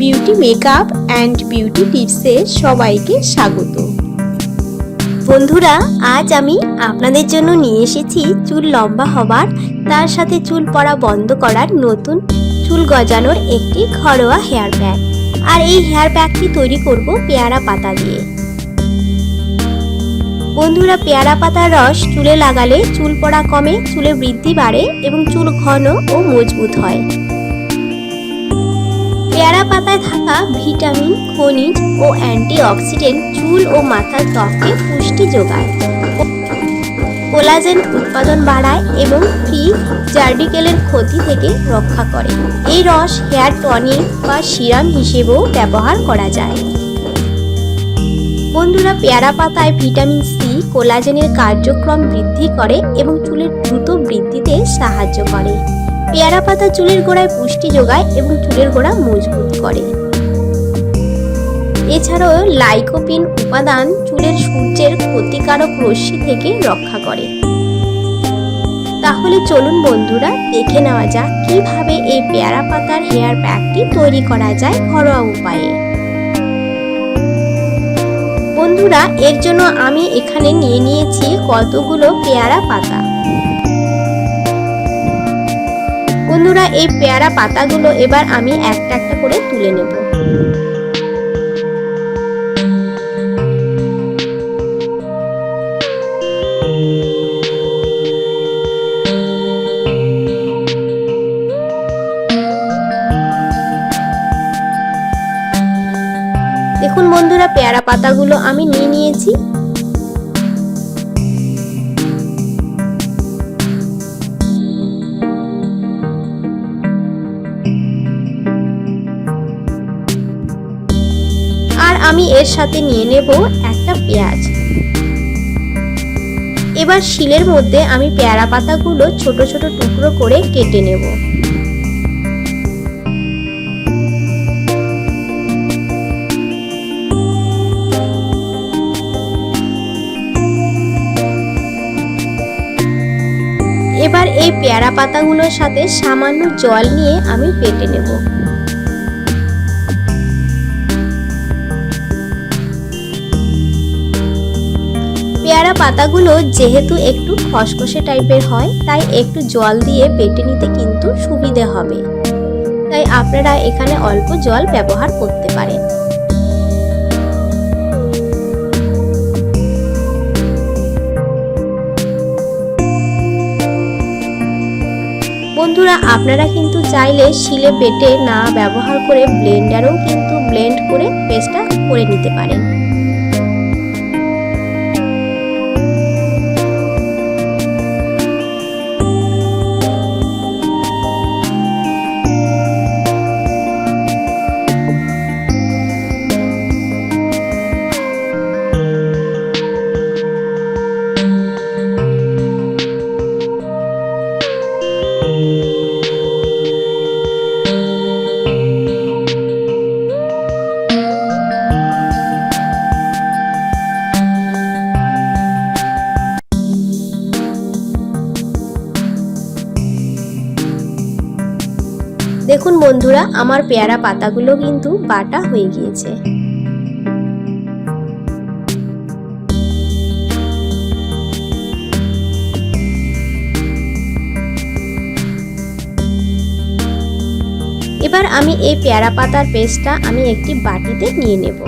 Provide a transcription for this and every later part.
Beauty makeup and beauty টিপসে সবাইকে স্বাগত। বন্ধুরা, আজ আমি আপনাদের জন্য নিয়ে এসেছি চুল লম্বা হবার, তার সাথে চুল পড়া বন্ধ করার নতুন চুল গজানোর একটি ঘরোয়া হেয়ার প্যাক। আর এই হেয়ার প্যাকটি তৈরি করব পেয়ারা পাতা দিয়ে। বন্ধুরা, পেয়ারা পাতার রস চুলে লাগালে চুল পড়া কমে, চুলে বৃদ্ধি বাড়ে এবং চুল ঘন ও মজবুত হয়। পেয়ারা পাতায় থাকা ভিটামিন, খনিজ ও অ্যান্টিঅক্সিডেন্ট চুল ও মাথার ত্বককে পুষ্টি যোগায়। কোলাজেন উৎপাদন বাড়ায় এবং ফ্রি জার্ডিকেলের ক্ষতি থেকে রক্ষা করে। এই রস হেয়ার টনিক বা সিরাম হিসেবেও ব্যবহার করা যায়। বন্ধুরা, পেয়ারা পাতায় ভিটামিন সি কোলাজেনের কার্যক্রম বৃদ্ধি করে এবং চুলের দ্রুত বৃদ্ধিতে সাহায্য করে। পেয়ারা পাতা চুলের গোড়ায় পুষ্টি যোগায় এবং চুলের গোড়া মজবুত করে। এছাড়াও লাইকোপিন উপাদান চুলের সূর্যের ক্ষতিকারক রশ্মি থেকে রক্ষা করে। তাহলে চলুন বন্ধুরা, দেখে নেওয়া যাক কীভাবে এই পেয়ারা পাতার হেয়ার প্যাকটি তৈরি করা যায় ঘরোয়া উপায়ে। বন্ধুরা, এর জন্য আমি এখানে নিয়ে নিয়েছি কতগুলো পেয়ারা পাতা। বন্ধুরা, এই পেয়ারা পাতাগুলো এবার আমি একটা একটা করে তুলে নেব। দেখুন বন্ধুরা, পেয়ারা পাতাগুলো আমি নিয়ে নিয়েছি। আমি এর সাথে নিয়ে নেব একটা পেঁয়াজ। এবার শিলের মধ্যে আমি পেয়ারা পাতাগুলো ছোট ছোট টুকরো করে কেটে নেব। এবার এই পেয়ারা পাতাগুলোর সাথে সামান্য জল নিয়ে আমি পেটে নেব। পেয়ারা পাতাগুলো যেহেতু একটু খসখসে টাইপের হয়, তাই একটু জল দিয়ে বেটে নিতে কিন্তু সুবিধে হবে। তাই আপনারা এখানে অল্প জল ব্যবহার করতে পারেন। বন্ধুরা, আপনারা কিন্তু চাইলে শিলে বেটে না ব্যবহার করে ব্লেন্ডারেও কিন্তু ব্লেন্ড করে পেস্টটা করে নিতে পারেন। দেখুন বন্ধুরা, আমার পেয়ারা পাতাগুলো কিন্তু বাটা হয়ে গিয়েছে। এবার আমি এই পেয়ারা পাতার পেস্টটা আমি একটি বাটিতে নিয়ে নেব।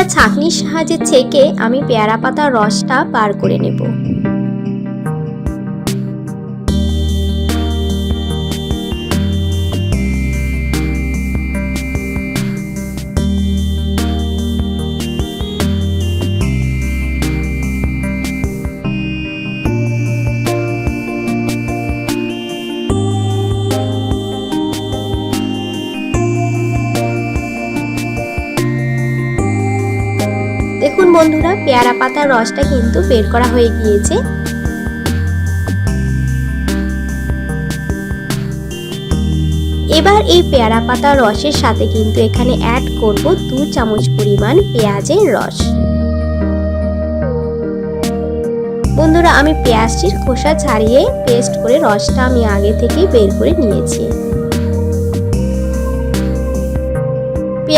এবার ছাঁকনির সাহায্যে ছেঁকে আমি পেয়ারা পাতার রসটা বার করে নেব। দেখুন বন্ধুরা, পেয়ারা পাতার রসটা কিন্তু বের করা হয়ে গিয়েছে। এবার এই পেয়ারা পাতার রসের সাথে কিন্তু এখানে অ্যাড করব দু চামচ পরিমাণ পেঁয়াজের রস। বন্ধুরা, আমি পেঁয়াজটির খোসা ছাড়িয়ে পেস্ট করে রসটা আমি আগে থেকেই বের করে নিয়েছি।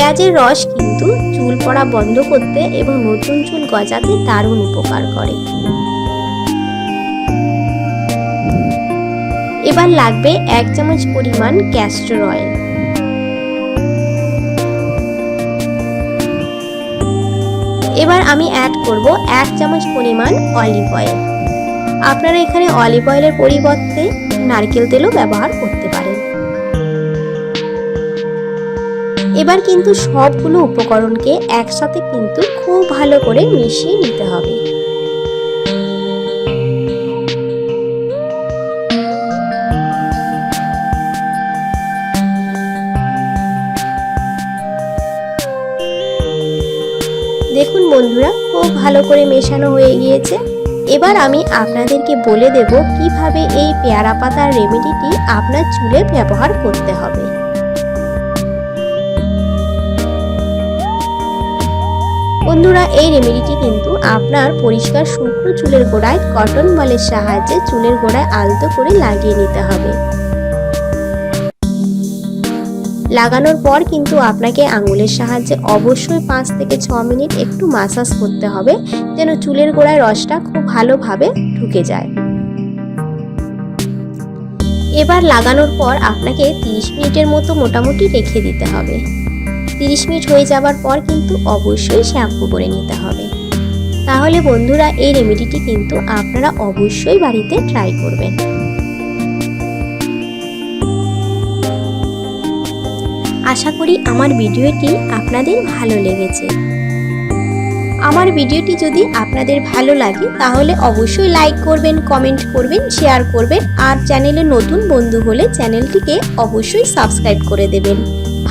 পেঁয়াজের রস কিন্তু চুল পড়া বন্ধ করতে এবং নতুন চুল গজাতে দারুণ উপকার করে। এবার লাগবে এক চামচ পরিমাণ ক্যাস্টর অয়েল এবার আমি অ্যাড করব এক চামচ পরিমাণ অলিভ অয়েল আপনারা এখানে অলিভ অয়েলের পরিবর্তে নারকেল তেলও ব্যবহার করতে পারেন। এবার কিন্তু সবগুলো উপকরণকে একসাথে কিন্তু খুব ভালো করে মিশিয়ে নিতে হবে। দেখুন বন্ধুরা, খুব ভালো করে মেশানো হয়ে গিয়েছে। এবার আমি আপনাদেরকে বলে দেব কীভাবে এই পেয়ারা পাতার রেমেডিটি আপনার চুলে ব্যবহার করতে হবে। বন্ধুরা, এই রেমেডিটি কিন্তু আপনার পরিষ্কার শুকনো চুলের গোড়ায় কটন বলের সাহায্যে চুলের গোড়ায় আলতো করে লাগিয়ে নিতে হবে। লাগানোর পর কিন্তু আপনাকে আঙুলের সাহায্যে অবশ্যই পাঁচ থেকে ছ মিনিট একটু মাসাজ করতে হবে, যেন চুলের গোড়ায় রসটা খুব ভালোভাবে ঢুকে যায়। এবার লাগানোর পর আপনাকে 30 মিনিটের মতো মোটামুটি রেখে দিতে হবে। 30 মিনিট হয়ে যাবার পর কিন্তু অবশ্যই শ্যাম্পু করে নিতে হবে। তাহলে বন্ধুরা, এই রেমেডিটি কিন্তু আপনারা অবশ্যই বাড়িতে ট্রাই করবেন। আশা করি আমার ভিডিওটি আপনাদের ভালো লেগেছে। আমার ভিডিওটি যদি আপনাদের ভালো লাগে, তাহলে অবশ্যই লাইক করবেন কমেন্ট করবেন শেয়ার করবেন, আর চ্যানেলে নতুন বন্ধু হলে চ্যানেলটিকে অবশ্যই সাবস্ক্রাইব করে দেবেন।